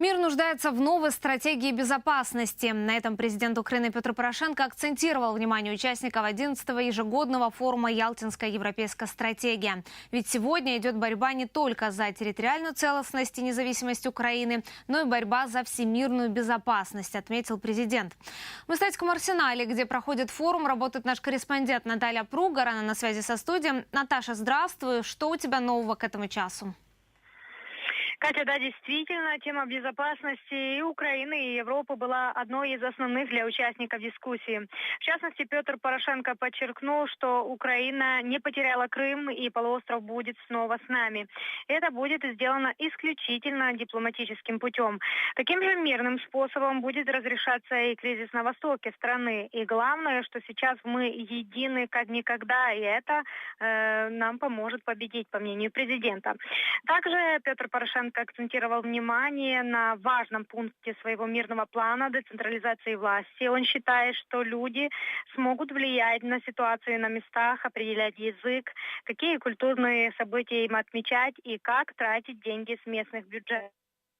Мир нуждается в новой стратегии безопасности. На этом президент Украины Петр Порошенко акцентировал внимание участников 11-го ежегодного форума «Ялтинская европейская стратегия». Ведь сегодня идет борьба не только за территориальную целостность и независимость Украины, но и борьба за всемирную безопасность, отметил президент. В Статском арсенале, где проходит форум, работает наш корреспондент Наталья Пругар. Она на связи со студией. Наташа, здравствуй. Что у тебя нового к этому часу? Катя, да, действительно, тема безопасности и Украины, и Европы была одной из основных для участников дискуссии. В частности, Петр Порошенко подчеркнул, что Украина не потеряла Крым и полуостров будет снова с нами. Это будет сделано исключительно дипломатическим путем. Таким же мирным способом будет разрешаться и кризис на востоке страны. И главное, что сейчас мы едины как никогда, и это э, нам поможет победить, по мнению президента. Также Петр Порошенко акцентировал внимание на важном пункте своего мирного плана децентрализации власти. Он считает, что люди смогут влиять на ситуацию на местах, определять язык, какие культурные события им отмечать и как тратить деньги с местных бюджетов.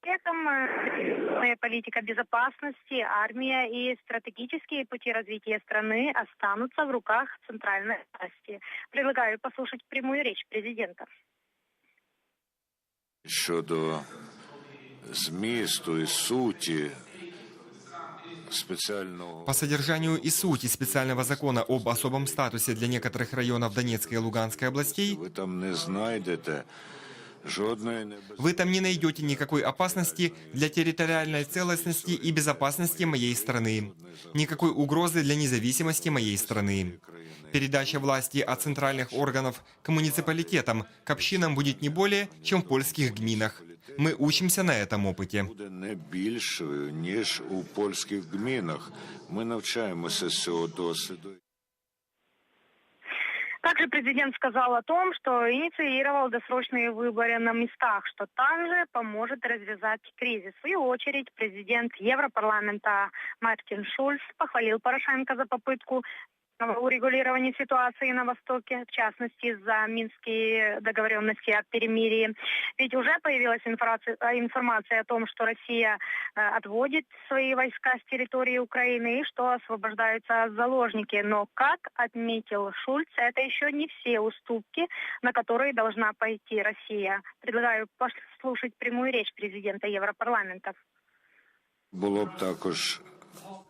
При этом э, политика безопасности, армия и стратегические пути развития страны останутся в руках центральной власти. Предлагаю послушать прямую речь президента щодо змісту і суті специального По содержанию и сути специального закона об особом статусе для некоторых районов Донецкой и Луганской областей ви там не знайдете жодної небезпеки. вы там не найдете никакой опасности для территориальной целостности и безопасности моей страны, никакой угрозы для независимости моей страны. Передача власти от центральных органов к муниципалитетам, к общинам будет не более, чем в польских гминах. Мы учимся на этом опыте. буде не більшою ніж у польських гмінах. Ми навчаємося з цього досвіду. Также президент сказал о том, что инициировал досрочные выборы на местах, что также поможет развязать кризис. В свою очередь президент Европарламента Мартин Шульц похвалил Порошенко за попытку урегулирования ситуации на Востоке, в частности, за минские договоренности о перемирии. Ведь уже появилась информация, информация о том, что Россия э, отводит свои войска с территории Украины и что освобождаются заложники. Но, как отметил Шульц, это еще не все уступки, на которые должна пойти Россия. Предлагаю послушать прямую речь президента Европарламента. Було б також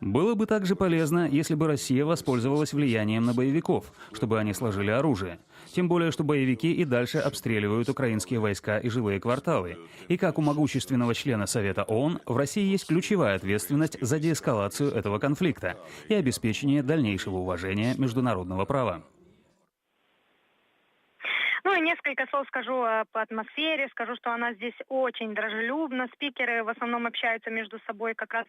Было бы также полезно, если бы Россия воспользовалась влиянием на боевиков, чтобы они сложили оружие. Тем более, что боевики и дальше обстреливают украинские войска и жилые кварталы. И как у могущественного члена Совета ООН, в России есть ключевая ответственность за деэскалацию этого конфликта и обеспечение дальнейшего уважения международного права. Ну и несколько слов скажу по атмосфере. Скажу, что она здесь очень дружелюбна. Спикеры в основном общаются между собой как раз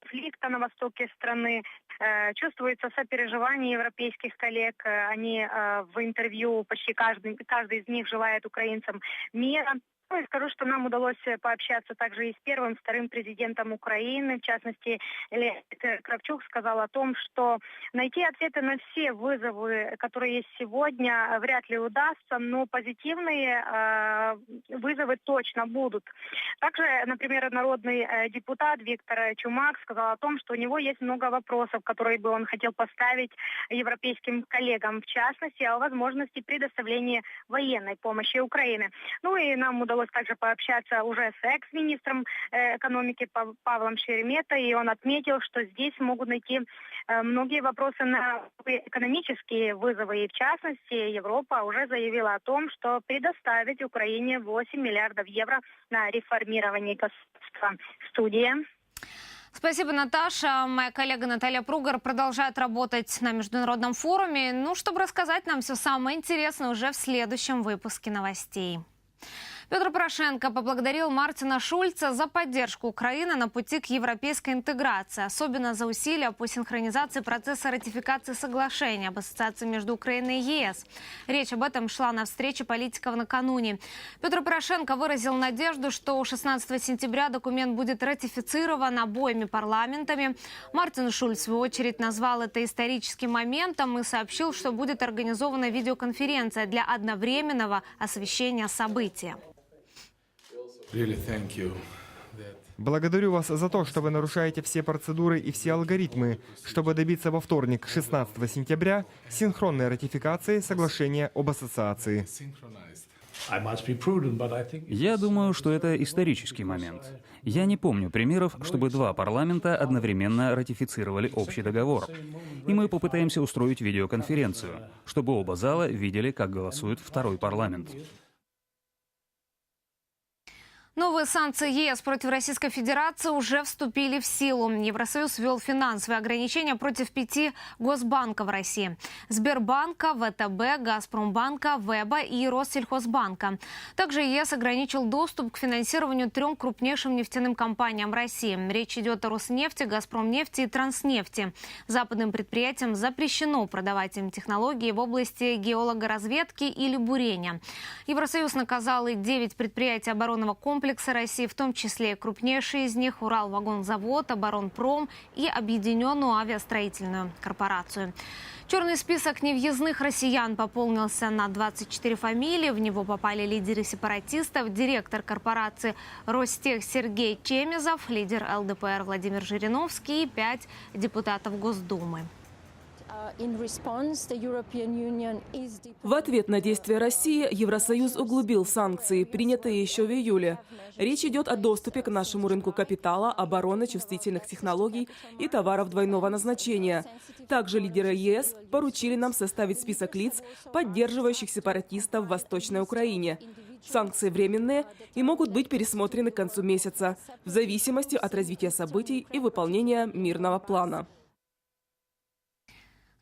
конфликта на востоке страны. Э, Чувствуется сопереживание европейских коллег. Э, Они э, в интервью почти каждый, каждый из них желает украинцам мира. Ну и скажу, что нам удалось э, пообщаться также и с первым, вторым президентом Украины. В частности, Леонид Кравчук сказал о том, что найти ответы на все вызовы, которые есть сегодня, вряд ли удастся, но позитивные э, вызовы точно будут. Также, например, народный э, депутат Виктор Чумак сказал о том, что у него есть много вопросов, которые бы он хотел поставить европейским коллегам, в частности, о возможности предоставления военной помощи Украины. Ну и нам удалось также пообщаться уже с экс-министром э, экономики Пав- Павлом Шереметой, и он отметил, что здесь могут найти э, многие вопросы на экономические вызовы. И в частности, Европа уже заявила о том, что предоставит Украине 8 миллиардов евро на реформирование государства. Студия. Спасибо, Наташа. Моя коллега Наталья Пругар продолжает работать на международном форуме. Ну, чтобы рассказать нам все самое интересное уже в следующем выпуске новостей. Петр Порошенко поблагодарил Мартина Шульца за поддержку Украины на пути к европейской интеграции, особенно за усилия по синхронизации процесса ратификации соглашения об ассоциации между Украиной и ЕС. Речь об этом шла на встрече политиков накануне. Петр Порошенко выразил надежду, что 16 сентября документ будет ратифицирован обоими парламентами. Мартин Шульц, в свою очередь, назвал это историческим моментом и сообщил, что будет организована видеоконференция для одновременного освещения события. Really thank you that Благодарю вас за то, что вы нарушаете все процедуры и все алгоритмы, чтобы добиться во вторник, 16 сентября, синхронной ратификации соглашения об ассоциации. Я думаю, что это исторический момент. Я не помню примеров, чтобы два парламента одновременно ратифицировали общий договор. И мы попытаемся устроить видеоконференцию, чтобы оба зала видели, как голосует второй парламент. Новые санкции ЕС против Российской Федерации уже вступили в силу. Евросоюз ввел финансовые ограничения против пяти госбанков России. Сбербанка, ВТБ, Газпромбанка, Веба и Россельхозбанка. Также ЕС ограничил доступ к финансированию трем крупнейшим нефтяным компаниям России. Речь идет о Роснефти, Газпромнефти и Транснефти. Западным предприятиям запрещено продавать им технологии в области геологоразведки или бурения. Евросоюз наказал и 9 предприятий оборонного комплекса России, в том числе крупнейшие из них Уралвагонзавод, Оборонпром и Объединенную авиастроительную корпорацию. Черный список невъездных россиян пополнился на 24 фамилии. В него попали лидеры сепаратистов, директор корпорации «Ростех» Сергей Чемезов, лидер ЛДПР Владимир Жириновский и пять депутатов Госдумы. В ответ на действия России Евросоюз углубил санкции, принятые еще в июле. Речь идет о доступе к нашему рынку капитала, обороны, чувствительных технологий и товаров двойного назначения. Также лидеры ЕС поручили нам составить список лиц, поддерживающих сепаратистов в Восточной Украине. Санкции временные и могут быть пересмотрены к концу месяца, в зависимости от развития событий и выполнения мирного плана.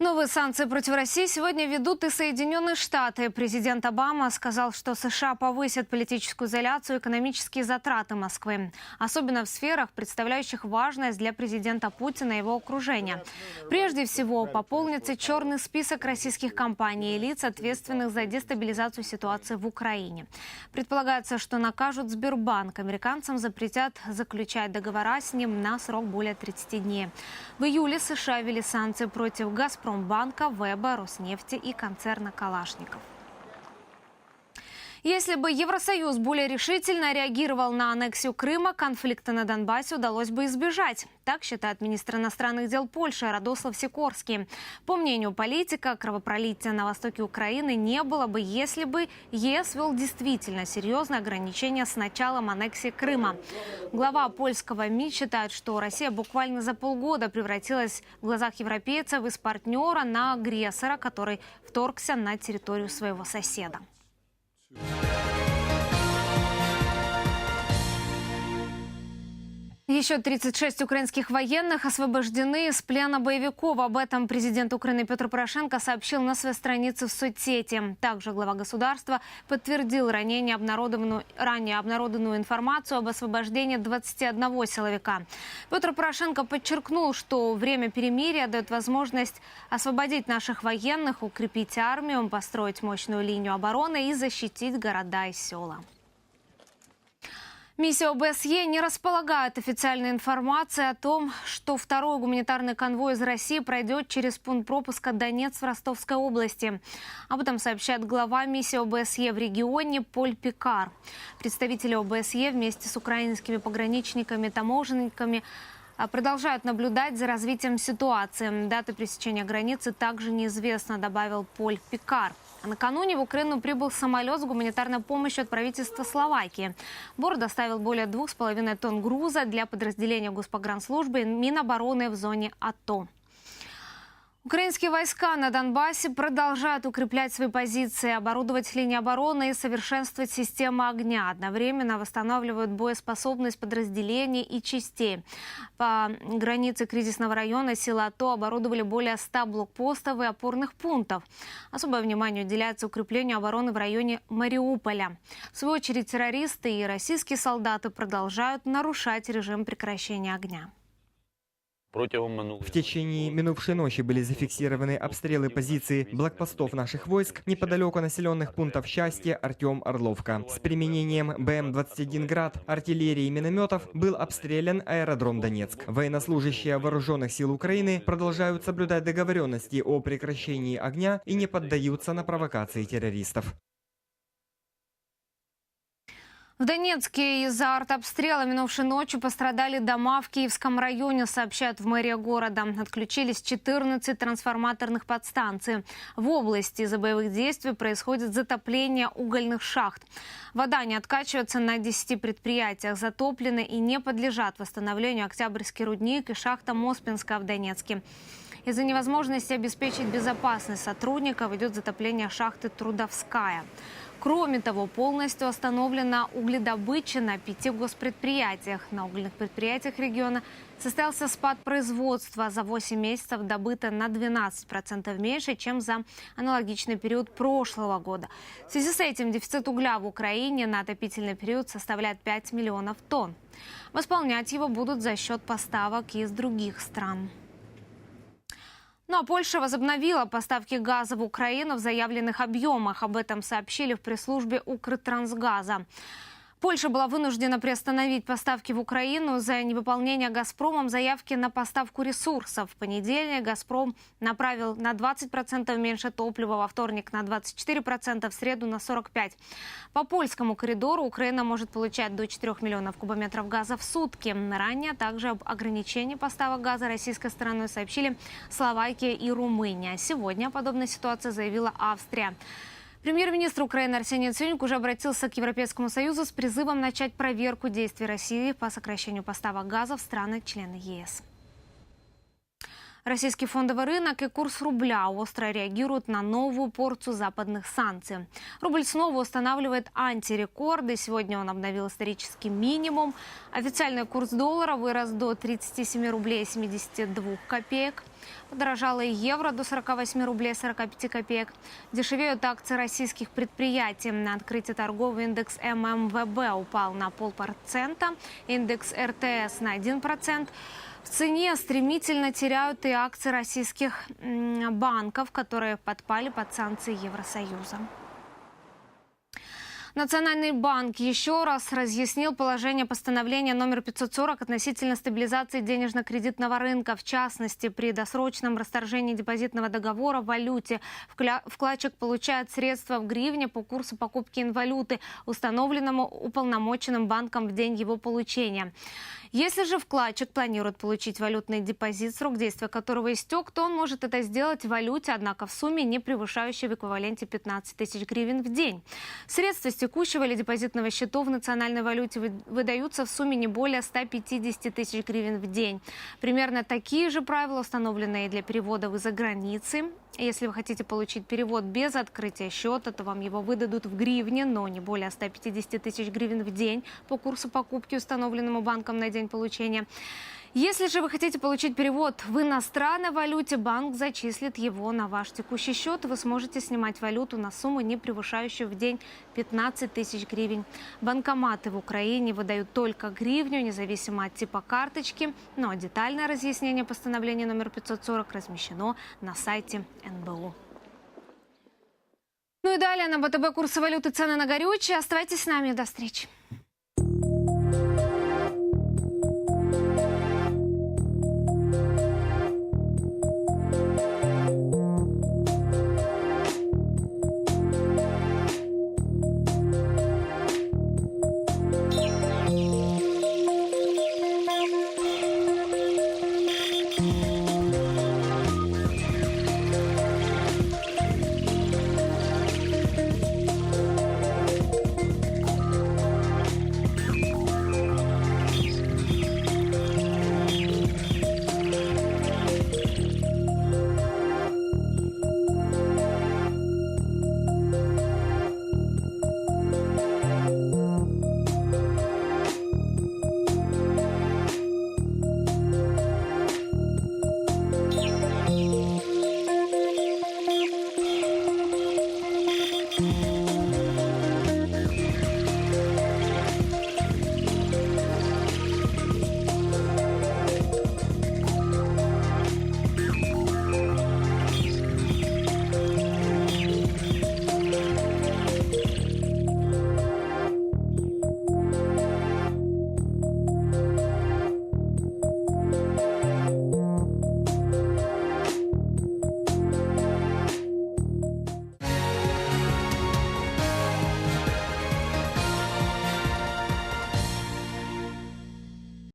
Новые санкции против России сегодня ведут и Соединенные Штаты. Президент Обама сказал, что США повысят политическую изоляцию и экономические затраты Москвы. Особенно в сферах, представляющих важность для президента Путина и его окружения. Прежде всего, пополнится черный список российских компаний и лиц, ответственных за дестабилизацию ситуации в Украине. Предполагается, что накажут Сбербанк. Американцам запретят заключать договора с ним на срок более 30 дней. В июле США ввели санкции против «Газпромбанка», Веба, Роснефти и концерна «Калашников». Если бы Евросоюз более решительно реагировал на аннексию Крыма, конфликта на Донбассе удалось бы избежать. Так считает министр иностранных дел Польши Радослав Сикорский. По мнению политика, кровопролития на востоке Украины не было бы, если бы ЕС вел действительно серьезные ограничения с началом аннексии Крыма. Глава польского МИД считает, что Россия буквально за полгода превратилась в глазах европейцев из партнера на агрессора, который вторгся на территорию своего соседа. Too. Еще 36 украинских военных освобождены из плена боевиков. Об этом президент Украины Петр Порошенко сообщил на своей странице в соцсети. Также глава государства подтвердил ранее обнародованную, ранее обнародованную информацию об освобождении 21 силовика. Петр Порошенко подчеркнул, что время перемирия дает возможность освободить наших военных, укрепить армию, построить мощную линию обороны и защитить города и села. Миссия ОБСЕ не располагает официальной информацией о том, что второй гуманитарный конвой из России пройдет через пункт пропуска Донец в Ростовской области. Об этом сообщает глава миссии ОБСЕ в регионе Поль Пикар. Представители ОБСЕ вместе с украинскими пограничниками, таможенниками а, продолжают наблюдать за развитием ситуации. Дата пересечения границы также неизвестна, добавил Поль Пикар. Накануне в Украину прибыл самолет с гуманитарной помощью от правительства Словакии. Борт доставил более двух с половиной тонн груза для подразделения Госпогранслужбы и Минобороны в зоне АТО. Украинские войска на Донбассе продолжают укреплять свои позиции, оборудовать линии обороны и совершенствовать системы огня. Одновременно восстанавливают боеспособность подразделений и частей. По границе кризисного района силы АТО оборудовали более 100 блокпостов и опорных пунктов. Особое внимание уделяется укреплению обороны в районе Мариуполя. В свою очередь террористы и российские солдаты продолжают нарушать режим прекращения огня. В течение минувшей ночи были зафиксированы обстрелы позиций блокпостов наших войск неподалеку населенных пунктов Счастье, Артем, Орловка. С применением БМ-21 «Град», артиллерии и минометов был обстрелян аэродром Донецк. Военнослужащие вооруженных сил Украины продолжают соблюдать договоренности о прекращении огня и не поддаются на провокации террористов. В Донецке из-за артобстрела минувшей ночью пострадали дома в Киевском районе, сообщают в мэрии города. Отключились 14 трансформаторных подстанций. В области из-за боевых действий происходит затопление угольных шахт. Вода не откачивается на 10 предприятиях, затоплены и не подлежат восстановлению Октябрьский рудник и шахта Моспинская в Донецке. Из-за невозможности обеспечить безопасность сотрудников идет затопление шахты Трудовская. Кроме того, полностью остановлена угледобыча на пяти госпредприятиях. На угольных предприятиях региона состоялся спад производства. За 8 месяцев добыто на 12% меньше, чем за аналогичный период прошлого года. В связи с этим дефицит угля в Украине на отопительный период составляет 5 миллионов тонн. Восполнять его будут за счет поставок из других стран. Ну а Польша возобновила поставки газа в Украину в заявленных объемах. Об этом сообщили в пресс-службе Укртрансгаза. Польша была вынуждена приостановить поставки в Украину за невыполнение «Газпромом» заявки на поставку ресурсов. В понедельник «Газпром» направил на 20% меньше топлива, во вторник на 24%, в среду на 45%. По польскому коридору Украина может получать до 4 миллионов кубометров газа в сутки. Ранее также об ограничении поставок газа российской стороной сообщили Словакия и Румыния. Сегодня о подобной ситуации заявила Австрия. Премьер-министр Украины Арсений Яценюк уже обратился к Европейскому Союзу с призывом начать проверку действий России по сокращению поставок газа в страны-члены ЕС. Российский фондовый рынок и курс рубля остро реагируют на новую порцию западных санкций. Рубль снова устанавливает антирекорды. Сегодня он обновил исторический минимум. Официальный курс доллара вырос до 37 рублей 72 копеек. Подорожало и евро до 48 рублей 45 копеек. Дешевеют акции российских предприятий. На открытии торгов индекс ММВБ упал на полпроцента, индекс РТС на 1%. В цене стремительно теряют и акции российских банков, которые подпали под санкции Евросоюза. Национальный банк еще раз разъяснил положение постановления номер 540 относительно стабилизации денежно-кредитного рынка. В частности, при досрочном расторжении депозитного договора в валюте вкладчик получает средства в гривне по курсу покупки инвалюты, установленному уполномоченным банком в день его получения. Если же вкладчик планирует получить валютный депозит, срок действия которого истек, то он может это сделать в валюте, однако в сумме, не превышающей в эквиваленте 15 тысяч гривен в день. Средства текущего или депозитного счетов в национальной валюте вы- выдаются в сумме не более 150 тысяч гривен в день. Примерно такие же правила установлены и для переводов из-за границы. Если вы хотите получить перевод без открытия счета, то вам его выдадут в гривне, но не более 150 тысяч гривен в день по курсу покупки, установленному банком на день получения. Если же вы хотите получить перевод в иностранной валюте, банк зачислит его на ваш текущий счет. Вы сможете снимать валюту на сумму, не превышающую в день 15 тысяч гривен. Банкоматы в Украине выдают только гривню, независимо от типа карточки. Но детальное разъяснение постановления номер 540 размещено на сайте НБУ. Ну и далее на БТБ курсы валюты цены на горючее. Оставайтесь с нами. До встречи.